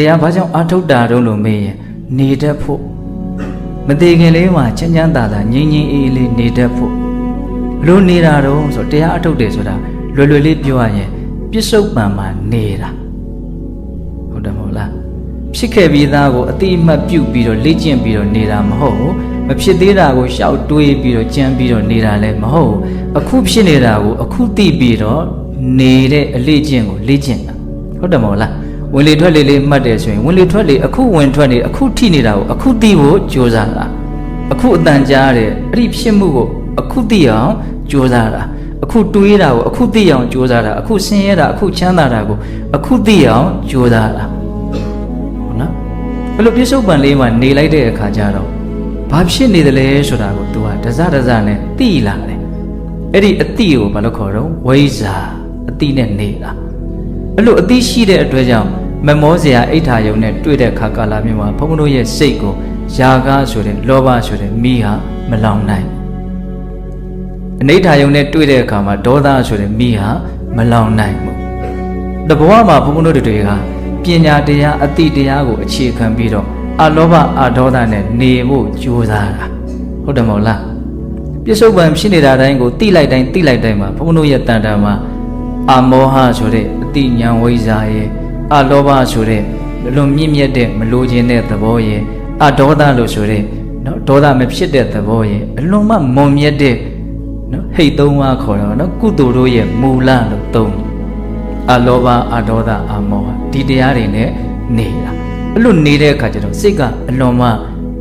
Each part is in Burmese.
တရားဘာကြောင့်အာထုတ်တာတုံးလို့မေးရင်နေတတ်ဖို့မသေးခင်လေးမှာချမ်းချမ်းသာသာငြိမ်ငြိမ်အေးအေးလေးနေတတ်ဖို့ဘလို့နေတာတုံးဆိုတရားအထုတ်တယ်ဆိုတာလွယ်လွယ်လေးပြောရရင်ပြစ္ဆုတ်ပံမှာနေတာဟုတ်တယ်မဟုတ်လားဖြစ်ခဲ့ပြီးသားကိုအတိအမှတ်ပြုပြီးတော့လေ့ကျင့်ပြီးတော့နေတာမဟုတ်ဘူးမဖြစ်သေးတာကိုရှောက်တွေးပြီးတော့ကြံပြီးတော့နေတာလည်းမဟုတ်ဘူးအခုဖြစ်နေတာကိုအခုသိပြီးတော့နေတဲ့အလေ့ကျင့်ကိုလေ့ကျင့်တာဟုတ်တယ်မဟုတ်လား ဝင်လေထွက်လေလေးမှတ်တယ်ဆိုရင်ဝင်လေထွက်လေအခုဝင်ထွက်နေအခုထိနေတာကိုအခုသိဖို့ကြိုးစားတာအခုအတန်ကြားတယ်အဲ့ဒီဖြစ်မှုကိုအခုသိအောင်ကြိုးစားတာအခုတွေးတာကိုအခုသိအောင်ကြိုးစားတာအခုဆင်းရဲတာအခုချမ်းသာတာကိုအခုသိအောင်ကြိုးစားတာဟုတ်နော်ဘယ်လိုပြစ္ဆုတ်ပံလေးမှာနေလိုက်တဲ့အခါကျတော့ဘာဖြစ်နေသလဲဆိုတာကို तू ဟာဒဇဒဇနဲ့သိလာတယ်အဲ့ဒီအတိကိုဘာလို့ခေါ်တော့ဝိဇ္ဇာအတိနဲ့နေတာ အဲ့လိုအသိရှိတဲ့အတွက်ကြောင့်မမောစရာအိဋ္ဌာယုံနဲ့တွေ့တဲ့ခါကာလမျိုးမှာဘုန်းဘုန်းတို့ရဲ့စိတ်ကိုຢာကားဆိုတဲ့လောဘဆိုတဲ့မိဟာမလောင်နိုင်အနိဋ္ဌာယုံနဲ့တွေ့တဲ့အခါမှာဒေါသဆိုတဲ့မိဟာမလောင်နိုင်ဘူးတဘောမှာဘုန်းဘုန်းတို့တွေကပညာတရားအတိတရားကိုအခြေခံပြီးတော့အလောဘအဒေါသနဲ့နေဖို့ကြိုးစားတာဟုတ်တယ်မဟုတ်လားပြစ္ဆုတ်ပံဖြစ်နေတာတိုင်းကိုတိလိုက်တိုင်းတိလိုက်တိုင်းမှာဘုန်းဘုန်းတို့ရဲ့တန်တာမှာအာမောဟဆိုတဲ့ အတိညာဝိဇ္ဇာရဲ့အလောဘဆိုတဲ့လွန်မြင့်မြတ်တဲ့မလိုချင်တဲ့သဘောရဲ့အဒေါသလို့ဆိုတဲ့နော်ဒေါသမဖြစ်တဲ့သဘောရဲ့အလွန်မှမွန်မြတ်တဲ့နော်ဟိတ်သုံးပါးခေါ်တော့နော်ကုသိုလ်တို့ရဲ့မူလလို့သုံးတယ်အလောဘအဒေါသအမောဟဒီတရားတွေနဲ့နေတာအဲ့လိုနေတဲ့အခါကျတော့စိတ်ကအလွန်မှ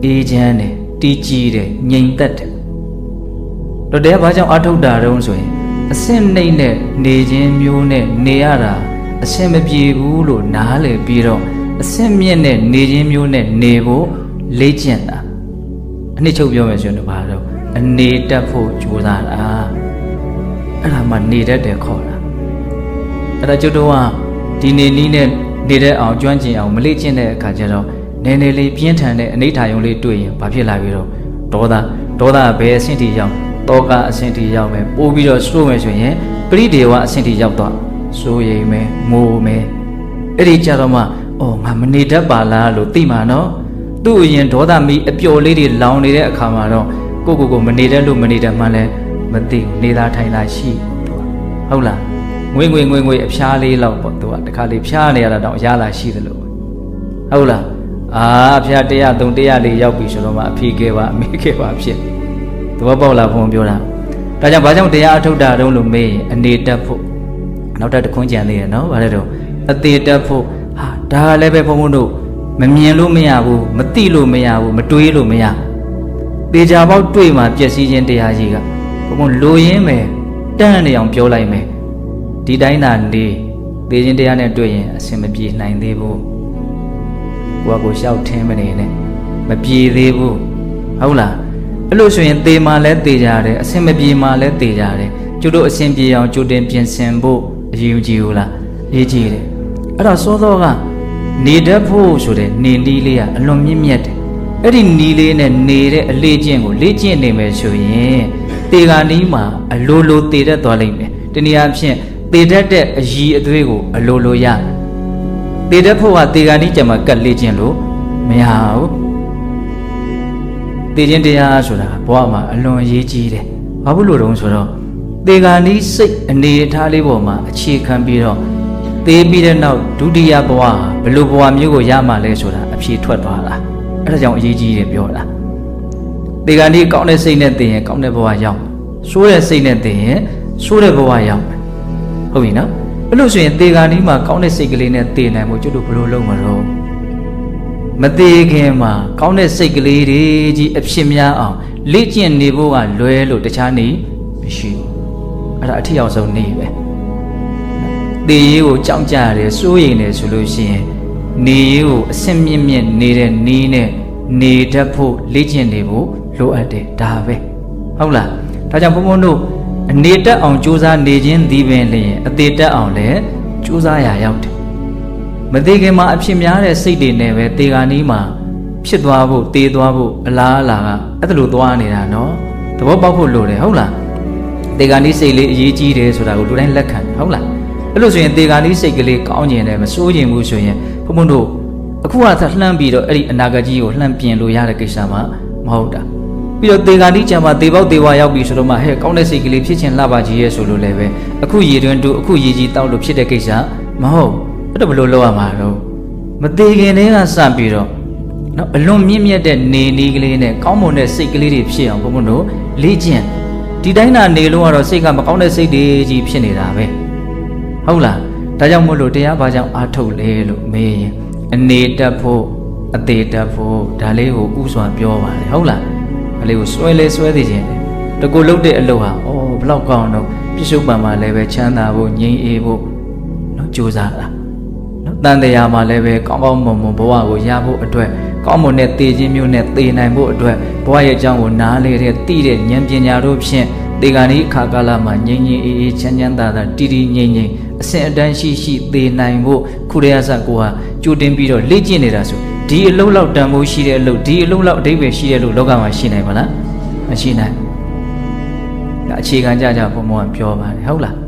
အေးချမ်းတယ်တီးကြည်တယ်ငြိမ်သက်တယ်တော့တရားဘာကြောင့်အထုတ်တာတုံးဆိုရင် အစင့်နှိမ့်နဲ့နေခြင်းမျိုးနဲ့နေရတာအစင်မပြေဘူးလို့နားလည်ပြီးတော့အစင့်မြင့်နဲ့နေခြင်းမျိုးနဲ့နေဖို့လေ့ကျင့်တာအနှစ်ချုပ်ပြောမယ်ဆိုရင်တော့ဘာတော့အနေတက်ဖို့ကြိုးစားတာအဲ့ဒါမှနေတတ်တယ်ခေါ်တာအဲ့ဒါကျွတ်တော့ကဒီနေနည်းနဲ့နေတဲ့အောင်ကျွမ်းကျင်အောင်မလေ့ကျင့်တဲ့အခါကျတော့နည်းနည်းလေးပြင်းထန်တဲ့အနိဋ္ဌာယုံလေးတွေ့ရင်ဘာဖြစ်လာပြီးတော့ဒေါသဒေါသဘယ်အဆင့်ထိရောက် တောကအဆင့်ထိရောက်မယ်ပို့ပြီးတော့စိုးမယ်ဆိုရင်ပရိဒေဝအဆင့်ထိရောက်တော့စိုးရိမ်မယ်မိုးမယ်အဲ့ဒီကြတော့မှအော်ငါမနေတတ်ပါလားလို့သိမှာနော်သူ့အရင်ဒေါသမီးအပျော်လေးတွေလောင်နေတဲ့အခါမှာတော့ကိုကိုကိုမနေတတ်လို့မနေတတ်မှလည်းမသိဘူးနေသာထိုင်သာရှိသူကဟုတ်လားငွေငွေငွေငွေအဖျားလေးလောက်ပေါ့သူကတခါလေးဖျားနေရတာတော့အရသာရှိသလိုဟုတ်လားအာအဖျား100 3 100လေးရောက်ပြီဆိုတော့မှအဖေခဲ့ပါအမေခဲ့ပါဖြစ် သဘောပေါက်လားဘုံပြောတာဒါကြောင့်ဘာကြောင့်တရားအထုတ်တာတုံးလို့မေးရင်အနေတက်ဖို့နောက်ထပ်တစ်ခွန်းကြံသေးတယ်နော်ဗါလဲတော့အသေးတက်ဖို့ဟာဒါကလည်းပဲဘုံဘုံတို့မမြင်လို့မရဘူးမသိလို့မရဘူးမတွေးလို့မရသေချာပေါက်တွေ့မှပျက်စီးခြင်းတရားကြီးကဘုံဘုံလိုရင်းမယ်တန်းနေအောင်ပြောလိုက်မယ်ဒီတိုင်းသာနေသေခြင်းတရားနဲ့တွေ့ရင်အစင်မပြေနိုင်သေးဘူးကိုကကိုရှောက်ထင်းမနေနဲ့မပြေသေးဘူးဟုတ်လား အဲ့လို့ဆိုရင်သေမှလည်းသေကြတယ်အစင်မပြေမှလည်းသေကြတယ်ကျတို့အစင်ပြေအောင်ကြိုတင်ပြင်ဆင်ဖို့အရေးကြီးဘူးလားအရေးကြီးတယ်အဲ့တော့စောစောကနေတတ်ဖို့ဆိုတဲ့နေနီးလေးကအလွန်မြင့်မြတ်တယ်အဲ့ဒီနီးလေးနဲ့နေတဲ့အလေးကျင့်ကိုလေ့ကျင့်နေမယ်ဆိုရင်တေဂာနီးမှာအလိုလိုတည်တတ်သွားလိမ့်မယ်တနည်းအားဖြင့်တည်တတ်တဲ့အည်အသွေးကိုအလိုလိုရတယ်တည်တတ်ဖို့ကတေဂာနီးကြမှာကတ်လေ့ကျင့်လို့မရဘူး တည်ခြင်းတရားဆိုတာဘဝမှာအလွန်အရေးကြီးတယ်ဘာဖြစ်လို့တုံးဆိုတော့တေဂာနီးစိတ်အနေအထားလေးပေါ်မှာအခြေခံပြီးတော့သေပြီးတဲ့နောက်ဒုတိယဘဝဟာဘယ်လိုဘဝမျိုးကိုရမှာလဲဆိုတာအဖြေထွက်သွားတာအဲ့ဒါကြောင့်အရေးကြီးတယ်ပြောတာတေဂာနီးကောင်းတဲ့စိတ်နဲ့သိရင်ကောင်းတဲ့ဘဝရောက်ဆိုးတဲ့စိတ်နဲ့သိရင်ဆိုးတဲ့ဘဝရောက်မယ်ဟုတ်ပြီနော်အဲ့လို့ဆိုရင်တေဂာနီးမှာကောင်းတဲ့စိတ်ကလေးနဲ့သိနိုင်မှုကျွတ်တို့ဘယ်လိုလုပ်မှာတော့ မသေးခင်မှာကောင်းတဲ့စိတ်ကလေးတွေကြီးအဖြစ်များအောင်လေ့ကျင့်နေဖို့ကလွဲလို့တခြားနေမရှိဘူးအဲ့ဒါအထီအောင်ဆုံးနေပဲသေရေးကိုကြောက်ကြရတယ်စိုးရိမ်တယ်ဆိုလို့ရှိရင်နေရေးကိုအစင်မြင့်မြင့်နေတဲ့နီးနဲ့နေတတ်ဖို့လေ့ကျင့်နေဖို့လိုအပ်တယ်ဒါပဲဟုတ်လားဒါကြောင့်ဘုံဘုံတို့အနေတက်အောင်ကြိုးစားနေခြင်းဒီပင်လျင်အသေးတက်အောင်လည်းကြိုးစားရရောက်တယ် မသေးခင်မှာအဖြစ်များတဲ့စိတ်တွေနဲ့ပဲတေဂာနီးမှာဖြစ်သွားဖို့တေးသွားဖို့အလားအလာကအဲ့ဒါလိုသွားနေတာနော်သဘောပေါက်ဖို့လိုတယ်ဟုတ်လားတေဂာနီးစိတ်လေးအရေးကြီးတယ်ဆိုတာကိုလူတိုင်းလက်ခံတယ်ဟုတ်လားအဲ့လိုဆိုရင်တေဂာနီးစိတ်ကလေးကောင်းကျင်တယ်မစိုးကျင်ဘူးဆိုရင်ဘုံဘုံတို့အခုကသာလှမ်းပြီးတော့အဲ့ဒီအနာဂတ်ကြီးကိုလှမ်းပြင်လို့ရတဲ့ကိစ္စမှမဟုတ်တာပြီးတော့တေဂာတိချံမှာတေပေါက်တေဝါရောက်ပြီဆိုတော့မှဟဲ့ကောင်းတဲ့စိတ်ကလေးဖြစ်ချင်လှပါကြီးရဲ့ဆိုလို့လည်းပဲအခုရေတွင်းတူအခုရေကြီးတောက်လို့ဖြစ်တဲ့ကိစ္စမဟုတ် အဲ့တော့ဘယ်လိုလုပ်ရမှာတော့မသေးခင်တည်းကစပြီးတော့နော်အလွန်မြင့်မြတ်တဲ့နေနီးကလေးနဲ့ကောင်းမွန်တဲ့စိတ်ကလေးတွေဖြစ်အောင်ဘုံဘုံတို့လေ့ကျင့်ဒီတိုင်းသာနေလို့ကတော့စိတ်ကမကောင်းတဲ့စိတ်တွေကြီးဖြစ်နေတာပဲဟုတ်လားဒါကြောင့်မို့လို့တရားဘာကြောင့်အားထုတ်လဲလို့မေးရင်အနေတက်ဖို့အသေးတက်ဖို့ဒါလေးကိုဥစွာပြောပါတယ်ဟုတ်လားဒါလေးကိုစွဲလဲစွဲသေးခြင်းတယ်တကူလုတ်တဲ့အလုပ်ဟာဩဘလောက်ကောင်းတော့ပြစ္ဆုတ်ပံမှာလည်းပဲချမ်းသာဖို့ငြိမ်းအေးဖို့နော်ကြိုးစားတာနော် တန်တရားမှာလည်းပဲကောင်းကောင်းမွန်မွန်ဘဝကိုရဖို့အတွက်ကောင်းမွန်တဲ့တည်ခြင်းမျိုးနဲ့တည်နိုင်ဖို့အတွက်ဘဝရဲ့အကြောင်းကိုနားလေတဲ့သိတဲ့ဉာဏ်ပညာတို့ဖြင့်ဒီကနေ့အခါကာလမှာငြိမ်ငြိမ်အေးအေးချမ်းချမ်းသာသာတည်တည်ငြိမ်ငြိမ်အစဉ်အတန်းရှိရှိတည်နိုင်ဖို့ခုရရစကိုဟာကြိုတင်ပြီးတော့လေ့ကျင့်နေတာဆိုဒီအလုံးလောက်တန်ဖိုးရှိတဲ့အလုပ်ဒီအလုံးလောက်အဓိပ္ပာယ်ရှိတဲ့အလုပ်လောကမှာရှိနိုင်မလားမရှိနိုင်ဒါအခြေခံကြကြဘုံဘုံကပြောပါတယ်ဟုတ်လား